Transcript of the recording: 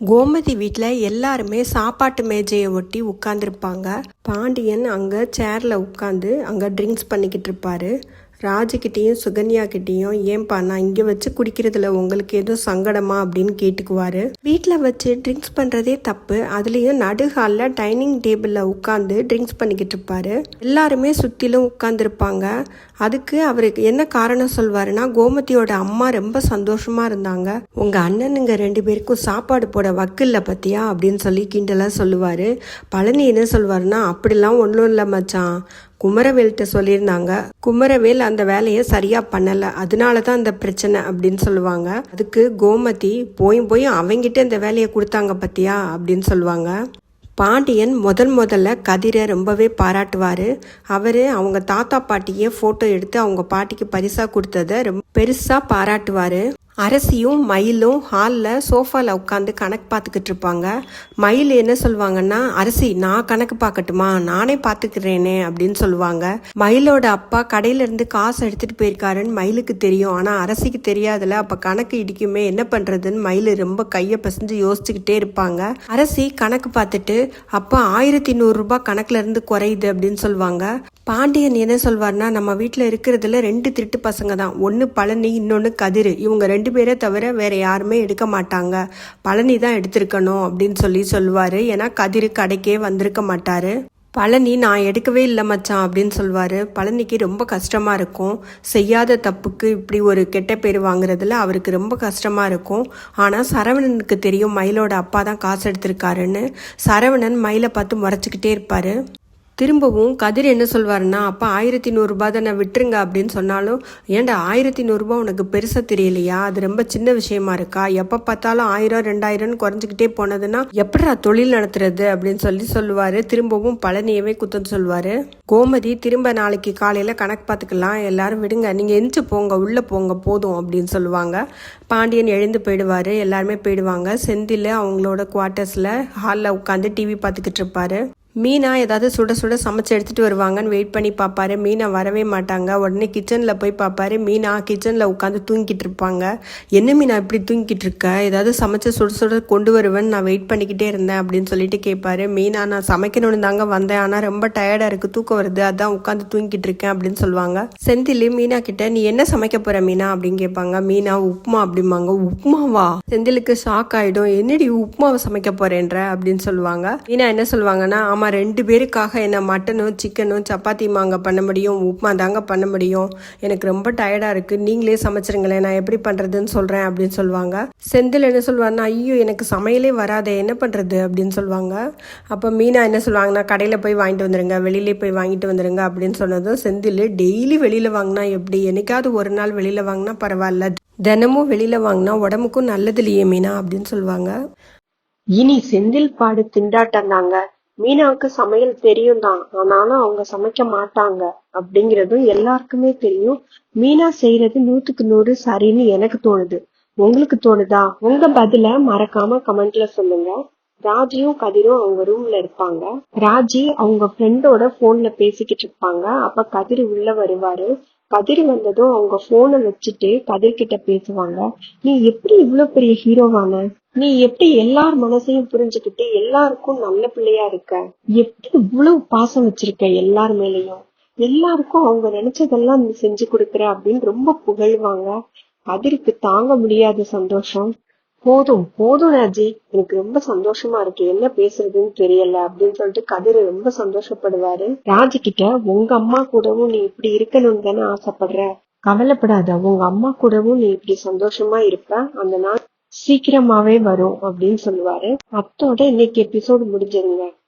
கோமதி வீட்டில் எல்லாருமே சாப்பாட்டு மேஜையை ஒட்டி உட்காந்துருப்பாங்க பாண்டியன் அங்கே சேரில் உட்காந்து அங்கே ட்ரிங்க்ஸ் பண்ணிக்கிட்டு இருப்பாரு. ராஜுக்கிட்டேயும் சுகன்யா கிட்டேயும் ஏன்பா நான் இங்கே வச்சு குடிக்கிறதுல உங்களுக்கு எதுவும் சங்கடமா? அப்படின்னு கேட்டுக்குவார். வீட்டில் வச்சு ட்ரிங்க்ஸ் பண்ணுறதே தப்பு. அதுலேயும் நடுஹாலில் டைனிங் டேபிளில் உட்காந்து ட்ரிங்க்ஸ் பண்ணிக்கிட்டு இருப்பார். எல்லாருமே சுற்றிலும் உட்காந்துருப்பாங்க அதுக்கு அவருக்கு என்ன காரணம் சொல்வாருன்னா கோமதியோட அம்மா ரொம்ப சந்தோஷமாக இருந்தாங்க. உங்கள் அண்ணனுங்க ரெண்டு பேருக்கும் சாப்பாடு போட வக்கில்ல பார்த்தியா அப்படின்னு சொல்லி கிண்டலாக சொல்லுவார். பழனி என்ன சொல்வாருன்னா அப்படிலாம் ஒன்றும் இல்லை மச்சான். குமரவேல்கிட்ட சொல்லியிருந்தாங்க. குமரவேல் அந்த வேலையை சரியா பண்ணல. அதனால தான் அந்த பிரச்சனை அப்படின்னு சொல்லுவாங்க. அதுக்கு கோமதி போய் போய் அவங்கிட்ட இந்த வேலையை கொடுத்தாங்க பத்தியா? அப்படின்னு சொல்லுவாங்க. பாண்டியன் முதல் முதல்ல கதிரை ரொம்பவே பாராட்டுவார். அவர் அவங்க தாத்தா பாட்டியே ஃபோட்டோ எடுத்து அவங்க பாட்டிக்கு பரிசாக கொடுத்ததை ரொம்ப பெருசாக பாராட்டுவார். அரசியும் மயிலும் ஹாலில் சோஃபாவில் உட்காந்து கணக்கு பார்த்துக்கிட்டு இருப்பாங்க. மயில் என்ன சொல்லுவாங்கன்னா அரசி நான் கணக்கு பார்க்கட்டுமா? நானே பார்த்துக்கிறேனே அப்படின்னு சொல்லுவாங்க. மயிலோட அப்பா கடையிலேருந்து காசு எடுத்துகிட்டு போயிருக்காருன்னு மயிலுக்கு தெரியும். ஆனால் அரசிக்கு தெரியாதுல அப்போ கணக்கு இடிக்குமே என்ன பண்ணுறதுன்னு மயில் ரொம்ப கையை பசஞ்சு யோசிச்சுக்கிட்டே இருப்பாங்க. அரசி கணக்கு பார்த்துட்டு அப்போ ஆயிரத்தி நூறுரூபா கணக்குலேருந்து குறையுது அப்படின்னு சொல்லுவாங்க. பாண்டியன் என்ன சொல்வார்னா நம்ம வீட்டில் இருக்கிறதுல ரெண்டு திருட்டு பசங்க தான். ஒன்று பழனி இன்னொன்று கதிர். இவங்க ரெண்டு பேரை தவிர வேற யாருமே எடுக்க மாட்டாங்க. பழனி தான் எடுத்திருக்கணும் அப்படின்னு சொல்லி சொல்லுவார். ஏன்னா கதிர் கடைக்கே வந்திருக்க மாட்டார். பழனி நான் எடுக்கவே இல்லை மச்சான் அப்படின்னு சொல்வார் பழனிக்கு ரொம்ப கஷ்டமாக இருக்கும். செய்யாத தப்புக்கு இப்படி ஒரு கெட்ட பேர் வாங்குறதுல அவருக்கு ரொம்ப கஷ்டமாக இருக்கும். ஆனால் சரவணனுக்கு தெரியும் மயிலோட அப்பா தான் காசு எடுத்திருக்காருன்னு. சரவணன் மயிலை பார்த்து முறைச்சிக்கிட்டே இருப்பார். திரும்பவும் கதிர் என்ன சொல்வாருன்னா அப்போ ஆயிரத்தி நூறுரூபா தானே விட்டுருங்க அப்படின்னு சொன்னாலும் ஏன்டா ஆயிரத்தி நூறுரூபா உனக்கு பெருசாக தெரியலையா? அது ரொம்ப சின்ன விஷயமா இருக்கா? எப்போ பார்த்தாலும் ஆயிரம் ரெண்டாயிரம்னு குறைஞ்சிக்கிட்டே போனதுன்னா எப்படா தொழில் நடத்துறது? அப்படின்னு சொல்லி சொல்லுவார். திரும்பவும் பழனியவே குத்தம் சொல்லுவார் கோமதி திரும்ப நாளைக்கு காலையில் கணக்கு பார்த்துக்கலாம். எல்லாரும் விடுங்க. நீங்கள் எந்திச்சு போங்க. உள்ளே போங்க. போதும். அப்படின்னு சொல்லுவாங்க. பாண்டியன் எழுந்து போயிடுவார். எல்லாருமே போயிடுவாங்க. செந்தில் அவங்களோட குவார்ட்டர்ஸில் ஹாலில் உட்காந்து டிவி பார்த்துக்கிட்டு இருப்பாரு. மீனா ஏதாவது சுட சுட சமைச்சு எடுத்துகிட்டு வருவாங்கன்னு வெயிட் பண்ணி பார்ப்பாரு மீனா வரவே மாட்டாங்க. உடனே கிச்சனில் போய் பார்ப்பாரு மீனா கிச்சனில் உட்காந்து தூங்கிட்டு இருப்பாங்க. என்ன மீனா இப்படி தூங்கிட்டு இருக்க? ஏதாவது சமைச்சு சுட சுட கொண்டு வருவேன்னு நான் வெயிட் பண்ணிக்கிட்டே இருந்தேன் அப்படின்னு சொல்லிட்டு கேட்பாரு மீனா நான் சமைக்கணும்னு தாங்க வந்தேன். ஆனால் ரொம்ப டயர்டாக இருக்குது தூக்கம் வருது. அதான் உட்காந்து தூங்கிட்டு இருக்கேன் அப்படின்னு சொல்லுவாங்க. செந்தில் மீனா கிட்ட நீ என்ன சமைக்க போற மீனா? அப்படின்னு கேட்பாங்க மீனா உப்புமா அப்படிம்பாங்க. உப்புமாவா? செந்திலுக்கு ஷாக் ஆகிடும் என்னடி உப்புமாவை சமைக்க போறேன்ற? அப்படின்னு சொல்லுவாங்க. மீனா என்ன சொல்லுவாங்கன்னா ஆமா ரெண்டு பேருக்காக என்ன மட்டனும் சிக்கனும் சப்பாத்தி மாங்க பண்ண முடியும் உப்புமா தாங்க பண்ண முடியும். எனக்கு ரொம்ப டயர்டாக இருக்குது நீங்களே சமைச்சிருங்களேன். நான் எப்படி பண்ணுறதுன்னு சொல்கிறேன் அப்படின்னு சொல்லுவாங்க. செந்தில் என்ன சொல்லுவாருன்னா ஐயோ எனக்கு சமையலே வராதே. என்ன பண்ணுறது அப்படின்னு சொல்லுவாங்க. அப்போ மீனா என்ன சொல்லுவாங்கன்னா கடையில் போய் வாங்கிட்டு வந்துருங்க. வெளியிலே போய் வாங்கிட்டு வந்துருங்க. அப்படின்னு சொன்னதும் செந்தில் டெய்லி வெளியில் வாங்கினா எப்படி? என்னைக்காவது ஒரு நாள் வெளியில் வாங்கினா பரவாயில்ல. தினமும் வெளியில் வாங்கினா உடம்புக்கும் நல்லது இல்லையே மீனா அப்படின்னு சொல்லுவாங்க. இனி செந்தில் பாடு திண்டாட்டம் தாங்க. மீனாவுக்கு சமையல் தெரியும் தான் ஆனாலும் அவங்க சமைக்க மாட்டாங்க. அப்படிங்கறதும் எல்லாருக்குமே தெரியும். மீனா செய்யறது நூத்துக்கு நூறு சரின்னு எனக்கு தோணுது. உங்களுக்கு தோணுதா? உங்க பதில மறக்காம கமெண்ட்ல சொல்லுங்க. ராஜியும் கதிரும் அவங்க ரூம்ல இருப்பாங்க. ராஜி அவங்க ஃப்ரெண்டோட போன்ல பேசிக்கிட்டு இருப்பாங்க. அப்ப கதிர் உள்ள வருவாரு. கதிர் வந்ததும் அவங்க போனை வச்சுட்டு கதிர் கிட்ட பேசுவாங்க. நீ எப்படி இவ்வளவு பெரிய ஹீரோவான நீ எப்படி எல்லார் மனசையும் புரிஞ்சுக்கிட்டு எல்லாருக்கும் நல்ல பிள்ளையா இருக்க? எப்படி இவ்வளவு பாசம் வச்சிருக்க எல்லார் மேலயும்? எல்லாருக்கும் அவங்க நினைச்சதெல்லாம் நீ செஞ்சு கொடுக்குற அப்படின்னு ரொம்ப புகழ்வாங்க. கதிருக்கு தாங்க முடியாத சந்தோஷம். போதும் போதும் ராஜி. எனக்கு ரொம்ப சந்தோஷமா இருக்கு. என்ன பேசுறதுன்னு தெரியல அப்படின்னு சொல்லிட்டு கதிர் ரொம்ப சந்தோஷப்படுவாரு. ராஜி கிட்ட உங்க அம்மா கூடவும் நீ இப்படி இருக்கணும்னு தானே ஆசைப்படுற. கவலைப்படாத உங்க அம்மா கூடவும் நீ இப்படி சந்தோஷமா இருப்ப. அந்த நாள் சீக்கிரமாவே வரும் அப்படின்னு சொல்லுவாரு. அத்தோட இன்னைக்கு எபிசோடு முடிஞ்சிருங்க.